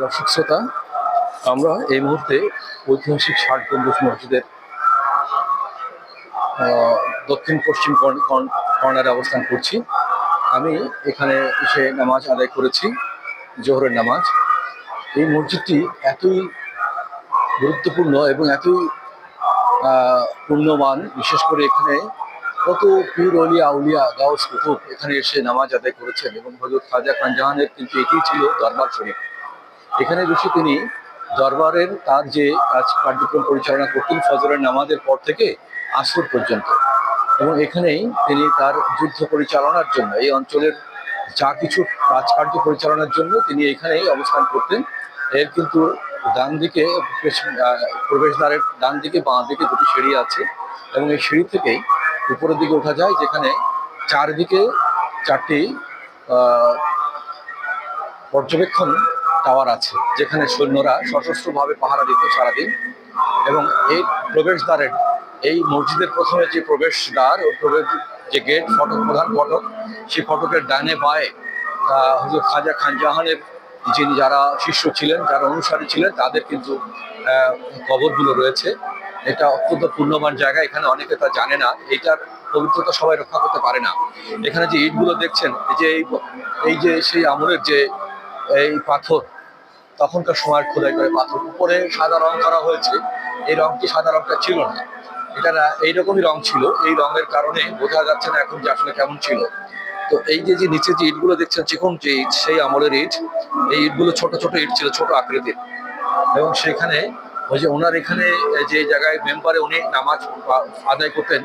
দর্শক শ্রোতা আমরা এই মুহূর্তে ঐতিহাসিক ষাট গম্বুজ মসজিদের দক্ষিণ পশ্চিম কর্ন- কর্ন- কর্নারে অবস্থান করছি। আমি এখানে এসে নামাজ আদায় করেছি, জোহরের নামাজ। এই মসজিদটি এতই গুরুত্বপূর্ণ এবং এতই পুণ্যবান, বিশেষ করে এখানে কত পীর অলিয়া, আউলিয়া, গাউস কুতুব এখানে এসে নামাজ আদায় করেছেন এবং হজরত খাজা খান জাহানের কিন্তু এটি ছিল দরবার শরীফ। এখানে বসে তিনি দরবারের তার যে কাজ কার্যক্রম পরিচালনা করতেন ফজরের নামাজের পর থেকে আসর পর্যন্ত। এবং এখানেই তিনি তার যুদ্ধ পরিচালনার জন্য, এই অঞ্চলের যা কিছু কাজকার্য পরিচালনার জন্য তিনি এখানেই অবস্থান করতেন। এর কিন্তু ডান দিকে প্রবেশদ্বারের ডান দিকে বাঁ দিকে দুটি সিঁড়ি আছে এবং এই সিঁড়ি থেকেই উপরের দিকে ওঠা যায়, যেখানে চারদিকে চারটি পর্যবেক্ষণ টাওয়ার আছে, যেখানে সৈন্যরা সশস্ত্রভাবে পাহারা দিত সারাদিন। এবং এই প্রবেশদ্বারের, এই মসজিদের প্রথমে যে প্রবেশদ্বার ও প্রবেশ, যে গেট, ফটক, প্রধান ফটক, সেই ফটকের ডানে বায়ে হুজুর খাজা খান জাহানের যিনি যারা শিষ্য ছিলেন, যারা অনুসারী ছিলেন, তাদের কিন্তু কবরগুলো রয়েছে। এটা অত্যন্ত পূর্ণবান জায়গা, এখানে অনেকে তা জানে না। এটার পবিত্রতা সবাই রক্ষা করতে পারে না। এখানে যে ইটগুলো দেখছেন, এই যে এই যে সেই আমলের যে, এই পাথর তখনকার সময় খোদাই করে পাথর। উপরে সাদা রং করা হয়েছে। এই রংটি সাদা রংটা ছিল না। এটা এইরকমই রং ছিল। এই রঙের কারণে বোঝা যাচ্ছে না এখন যে আসলে কেমন ছিল। তো এই যে যে নিচে যে ইটগুলো দেখছেন, চিকন যে ইট, সেই আমলের ইট, এই ইটগুলো ছোট ছোট ইট ছিল, ছোট আকৃতির। এবং সেখানে ওই যে ওনার এখানে যে জায়গায় মেম্বারে উনি নামাজ আদায় করতেন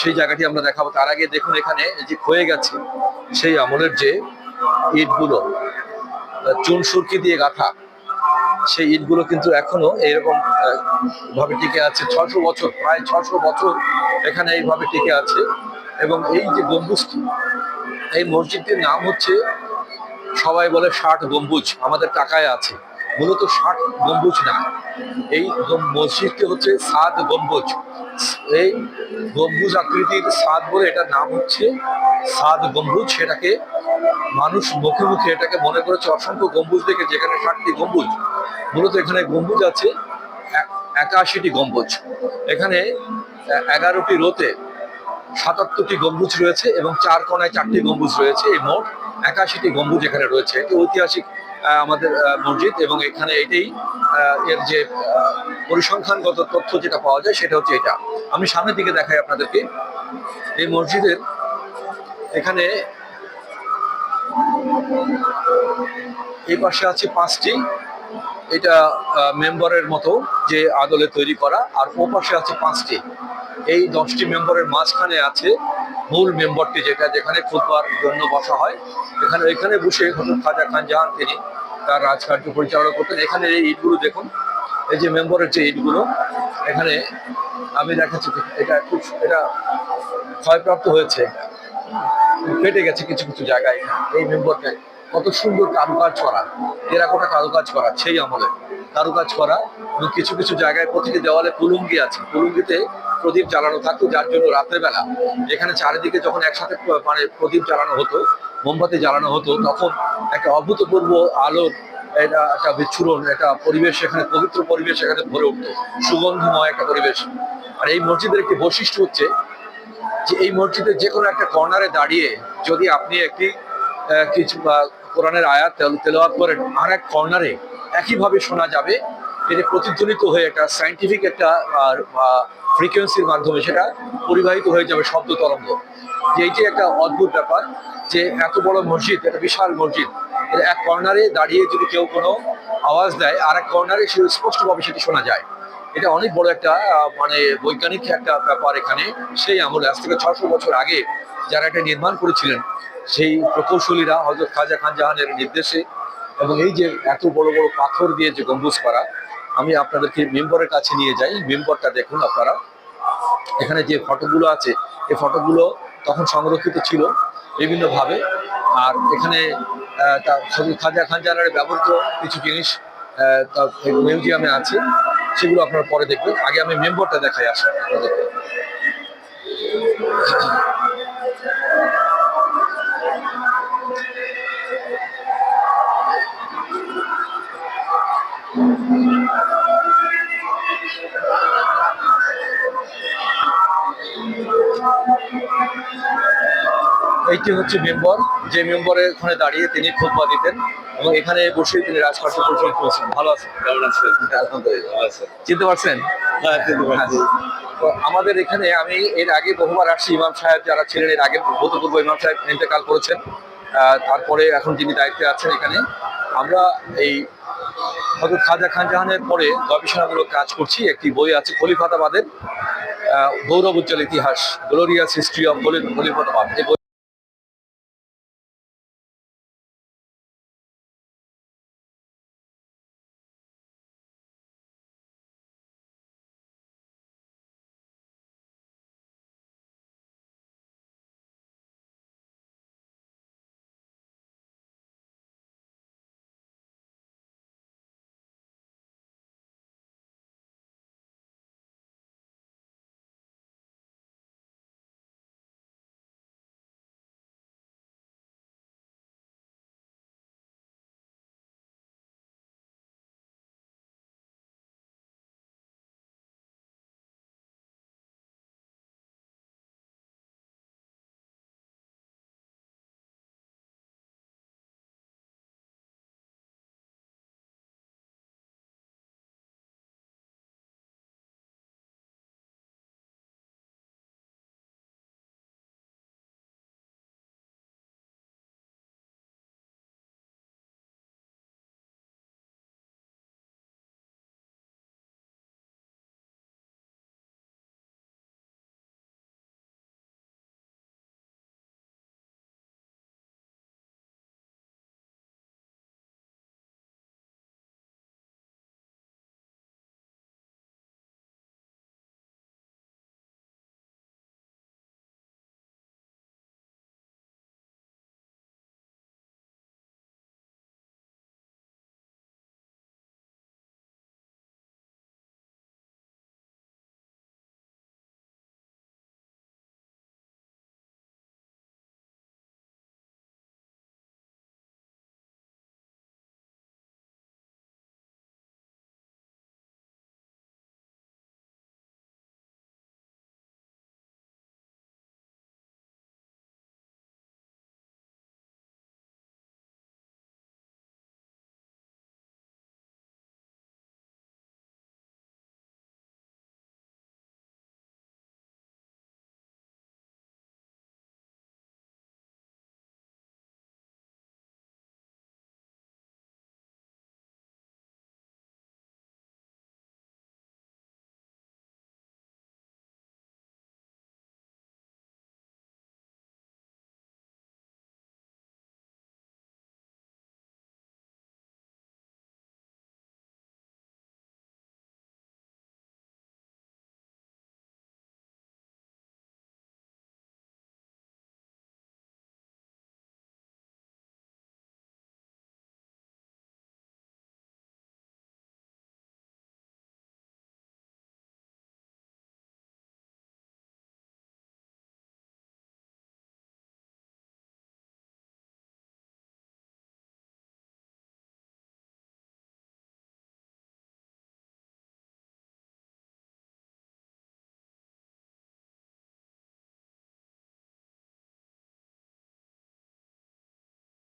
সেই জায়গাটি আমরা দেখাবো। তার আগে দেখুন এখানে যে ক্ষয়ে গেছে, সেই আমলের যে ইটগুলো চুন সুরকি দিয়ে গাঁথা। সেই ইটগুলো কিন্তু এখনও এরকম ভাবে টিকে আছে। ছশো বছর, প্রায় ছশো বছর এখানে এইভাবে টিকে আছে। এবং এই যে গম্বুজটি, এই মসজিদটির নাম হচ্ছে, সবাই বলে ষাট গম্বুজ, আমাদের টাকায় আছে। মূলত ষাট গম্বুজ না। এই মসজিদটি হচ্ছে সাদ গম্বুজ। এই গম্বুজ আকৃতির সাদ বলে এটার নাম হচ্ছে সাদ গম্বুজ। সেটাকে মানুষ মুখে মুখে এটাকে মনে করেছে অসংখ্য গম্বুজ দেখে, যেখানে ষাটটি গম্বুজ। মূলত এখানে গম্বুজ আছে এক- একাশিটি গম্বুজ। এখানে এগারোটি রোতে সাতাত্তরটি গম্বুজ রয়েছে এবং চার কোনায় চারটি গম্বুজ রয়েছে। এই মোট একাশিটি গম্বুজ এখানে রয়েছে। এটি ঐতিহাসিক আমাদের মসজিদ এবং এখানে এটাই এর যে পরিসংখ্যানগত তথ্য যেটা পাওয়া যায় সেটা হচ্ছে এটা। আমি সামনের দিকে দেখাই আপনাদেরকে। এই মসজিদের এখানে এই পাশে আছে পাঁচটি। এটা মেম্বারের মতো যে আদলে তৈরি করা, আর ও পাশে আছে পাঁচটি। এই দশটি মেম্বারের মাঝখানে আছে মূল মেম্বারটি যেটা, যেখানে খুদবার জন্য বসা হয়, এখানে এখানে বসে হজরত খাজা খান জাহান তিনি তার রাজকার্য পরিচালনা করতেন। এখানে এই ইটগুলো দেখুন, এই যে মেম্বারের যে ইটগুলো এখানে আমি দেখাচ্ছি এটা খুব, এটা ক্ষয়প্রাপ্ত হয়েছে। ফেটে গেছে কিছু কিছু জায়গায় এই মেম্বারটা কত সুন্দর কারুকাজ করা টেরাকোটা কারুকাজ করা, সেই আমলে। কারুকাজ করা, এবং কিছু কিছু জায়গায় প্রতিটি দেওয়ালে পুলুঙ্গি আছে। কুলুঙ্গিতে প্রদীপ জ্বালানো থাকতো, যার জন্য রাতের বেলা এখানে চারিদিকে যখন একসাথে মানে প্রদীপ জ্বালানো হতো, মোমবাতি জ্বালানো হতো, তখন একটা অভূতপূর্ব আলোর এটা একটা বিচ্ছুরণ, একটা পরিবেশ এখানে পবিত্র পরিবেশ এখানে ভরে উঠতো, সুগন্ধময় একটা পরিবেশ। আর এই মসজিদের একটি বৈশিষ্ট্য হচ্ছে যে এই মসজিদের যে কোনো একটা কর্নারে দাঁড়িয়ে যদি আপনি একটি কিছু কোরআনের আয়াত তেলোয়াত করেন, আর এক কর্নারে একইভাবে শোনা যাবে এটি প্রতিধ্বনিত হয়ে একটা সাইন্টিফিক একটা ফ্রিকোয়েন্সির মাধ্যমে সেটা পরিবাহিত হয়ে যাবে শব্দ তরঙ্গ। যে এইটি একটা অদ্ভুত ব্যাপার যে এত বড় মসজিদ, একটা বিশাল মসজিদ এক কর্নারে দাঁড়িয়ে যদি কেউ কোনো আওয়াজ দেয়, আর এক কর্নারে সে স্পষ্টভাবে সেটি শোনা যায়। এটা অনেক বড় একটা মানে বৈজ্ঞানিক একটা ব্যাপার এখানে। সেই আমলে আজ থেকে ছশো বছর আগে যারা এটা নির্মাণ করেছিলেন, সেই প্রকৌশলীরা হজরত খাজা খান জাহানের নির্দেশে এবং এই যে এত বড় বড় পাথর দিয়ে যে গম্বুজ করা আমি আপনাদেরকে মেম্বরের কাছে নিয়ে যাই। মেম্বরটা দেখুন আপনারা। এখানে যে ফটোগুলো আছে এই ফটোগুলো তখন সংরক্ষিত ছিল বিভিন্নভাবে। আর এখানে খাজা খান জাহানের ব্যবহৃত কিছু জিনিস মিউজিয়ামে আছে। সেগুলো আপনারা পরে দেখবেন। আগে আমি মেম্বরটা দেখাই আসি আপনাদেরকে। এইটি হচ্ছে মেম্বর যে মেম্বরের ওখানে দাঁড়িয়ে তিনি খুতবা দিতেন এবং এখানে বসে তিনি রাজকার্য পরিচালনা করেছেন। ভালো আছেন? কেমন আছেন? চিনতে পারছেন? হ্যাঁ তো আমাদের এখানে আমি এর আগে বহুবার আসছি ইমাম সাহেব যারা ছিলেন এর আগে ভূতপূর্ব ইমাম সাহেব ইন্তেকাল করেছেন। তারপরে এখন যিনি দায়িত্বে আছেন এখানে আমরা এই হয়তো খাজা খান জাহানের পরে গবেষণামূলক কাজ করছি। একটি বই আছে খলিফাতাবাদের আহ, গৌরব উজ্জ্বল ইতিহাস গ্লোরিয়াস হিস্ট্রি অফ খলিফাতাবাদ এই